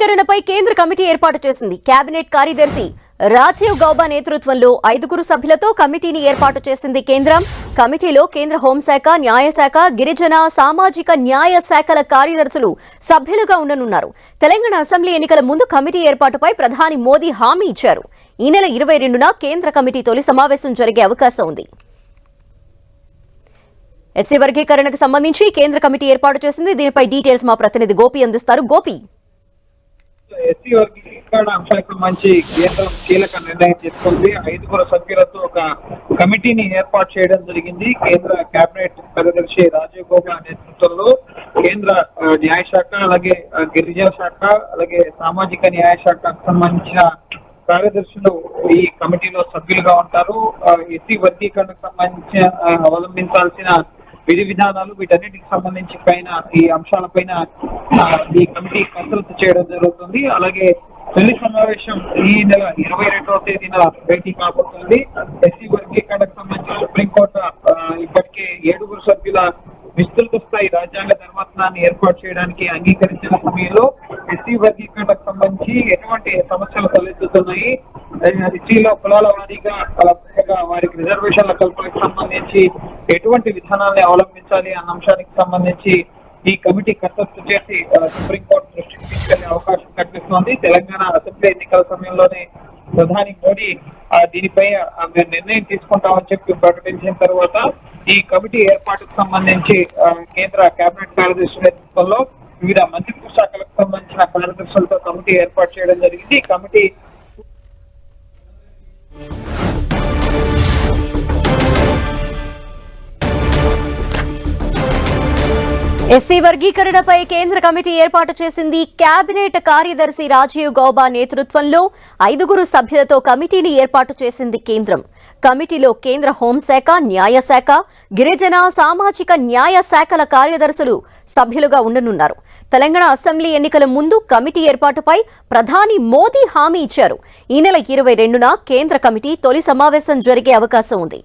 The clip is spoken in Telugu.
వర్గీకరణపై కేంద్ర కమిటీ ఏర్పాటు చేసింది. కేబినెట్ కార్యదర్శి రాజీవ్ గౌబా నేతృత్వంలో ఐదుగురు సభ్యులతో కమిటీని ఏర్పాటు చేసింది కేంద్రం. కమిటీలో కేంద్ర హోంశాఖ న్యాయశాఖ గిరిజన సామాజిక న్యాయ శాఖల కార్యదర్శులు సభ్యులుగా ఉండనున్నారు. తెలంగాణ అసెంబ్లీ ఎన్నికల ముందు కమిటీ ఏర్పాటుపై ప్రధాని మోదీ హామీ ఇచ్చారు. ఈ నెల ఇరవై రెండున కేంద్ర కమిటీ తొలి సమావేశం జరిగే అవకాశం ఉంది. ఎస్సీ వర్గీకరణకు సంబంధించి కేంద్ర కమిటీ ఏర్పాటు చేసింది. దీనిపై డీటెయిల్స్ మా ప్రతినిధి గోపి అందిస్తారు. గోపి ఎస్సీ వర్గీకరణ అంశాలకు మంచి కేంద్రం కీలక నిర్ణయం తీసుకుంది. ఐదుగురు సభ్యులతో ఒక కమిటీని ఏర్పాటు చేయడం జరిగింది. కేంద్ర కేబినెట్ కార్యదర్శి రాజీవ్ గౌబా నేతృత్వంలో కేంద్ర న్యాయశాఖ అలాగే గిరిజన శాఖ అలాగే సామాజిక న్యాయ శాఖకు సంబంధించిన కార్యదర్శులు ఈ కమిటీలో సభ్యులుగా ఉంటారు. ఎస్సీ వర్గీకరణకు సంబంధించిన అవలంబించాల్సిన విధి విధానాలు వీటన్నిటికి సంబంధించి పైన ఈ అంశాలపైన ఈ కమిటీ కసరత్తు చేయడం జరుగుతుంది. అలాగే తొలి సమావేశం ఈ నెల ఇరవై రెండవ తేదీన భేటీ కాబోతుంది. ఎస్సీ వర్గీకరణకు సంబంధించి సుప్రీంకోర్టు ఇప్పటికే ఏడుగురు సభ్యుల విస్తృత స్థాయి రాజ్యాంగ ధర్మాసనాన్ని ఏర్పాటు చేయడానికి అంగీకరించిన సమయంలో ఎస్సీ వర్గీకరణకు సంబంధించి ఎటువంటి సమస్యలు తలెత్తుతున్నాయి? ఎస్సీలో కులాల వారీగా వారికి రిజర్వేషన్ల కల్పనకు సంబంధించి ఎటువంటి విధానాన్ని అవలంబించాలి అన్న అంశానికి సంబంధించి ఈ కమిటీ కసరత్తు చేసి సుప్రీంకోర్టు దృష్టికి తీసుకెళ్ళే అవకాశం కనిపిస్తోంది తెలంగాణ అసెంబ్లీ ఎన్నికల సమయంలోనే ప్రధాని మోడీ దీనిపై నిర్ణయం తీసుకుంటామని చెప్పి ప్రకటించిన తర్వాత ఈ కమిటీ ఏర్పాటుకు సంబంధించి కేంద్ర కేబినెట్ కార్యదర్శి నేతృత్వంలో వివిధ మంత్రిత్వ శాఖలకు సంబంధించిన కార్యదర్శులతో కమిటీ ఏర్పాటు చేయడం జరిగింది. ఈ కమిటీ ఎస్సీ వర్గీకరణపై కేంద్ర కమిటీ ఏర్పాటు చేసింది. కేబినెట్ కార్యదర్శి రాజీవ్ గౌబా నేతృత్వంలో ఐదుగురు సభ్యులతో కమిటీని ఏర్పాటు చేసింది కేంద్రం. కమిటీలో కేంద్ర హోంశాఖ న్యాయశాఖ గిరిజన సామాజిక న్యాయ శాఖల కార్యదర్శులు సభ్యులుగా ఉండనున్నారు. తెలంగాణ అసెంబ్లీ ఎన్నికల ముందు కమిటీ ఏర్పాటుపై ప్రధాని మోదీ హామీ ఇచ్చారు. ఈ నెల ఇరవై రెండున కేంద్ర కమిటీ తొలి సమావేశం జరిగే అవకాశం ఉంది.